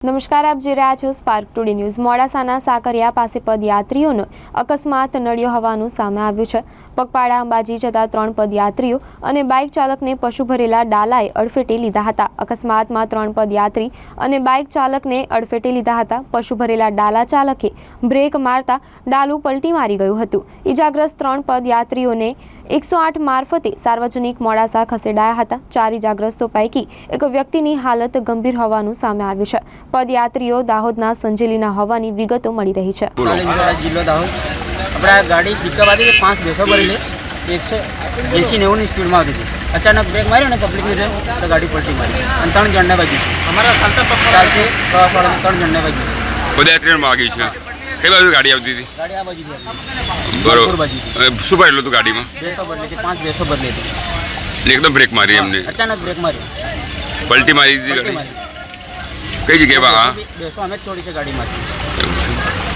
નમસ્કાર, આપ જે રહ્યા છો સ્પાર્ક ટુડે ન્યૂઝ મોડાસાના સાકરિયા પાસે પદયાત્રીઓનો અકસ્માત નડ્યો હોવાનું સામે આવ્યું છે. પગપાળા અંબાજી જતા ત્રણ પદયાત્રીઓ અને બાઇક ચાલકને પશુ ભરેલા ડાલાએ અડફેટે લીધા હતા. અકસ્માતમાં ત્રણ પદયાત્રી અને બાઇક ચાલકને અડફેટે લીધા હતા. પશુ ભરેલા ડાલા ચાલકે બ્રેક મારતા ડાલું પલટી મારી ગયું હતું. ઇજાગ્રસ્ત ત્રણ પદયાત્રીઓને એકસો આઠ મારફતે સાર્વજનિક મોડાસા ખસેડાયા હતા. ચાર ઇજાગ્રસ્તો પૈકી એક વ્યક્તિની હાલત ગંભીર હોવાનું સામે આવ્યું છે. પદયાત્રીઓ દાહોદના સંજેલીના હોવાની વિગતો મળી રહી છે. જિલ્લો દાહોદ. આપણે ગાડી પિકઅપ હતી પાંચ બેસો ભરેલી એકસો એસી નેવુંની સ્પીડમાં આવતી હતી. અચાનક બ્રેક માર્યો ને પબ્લિકની જેમ તો ગાડી પલટી મારી. અને ત્રણ જણને વાગી અમારા ચાલતા ત્રણ જણને વાગી પદયાત્રીને માગી છે. કઈ બાજુ ગાડી આવતી હતી? ગાડી આ બાજુથી બરોબર. શું ભરેલું હતું ગાડીમાં? બેસો બદલી પાંચ બેસો બદલી હતી. એકદમ બ્રેક મારી એમને. અચાનક બ્રેક મારી. પલટી મારી દીધી ગાડી? કઈ જગ્યાએ બેસો અમે જ છોડી છે ગાડીમાંથી.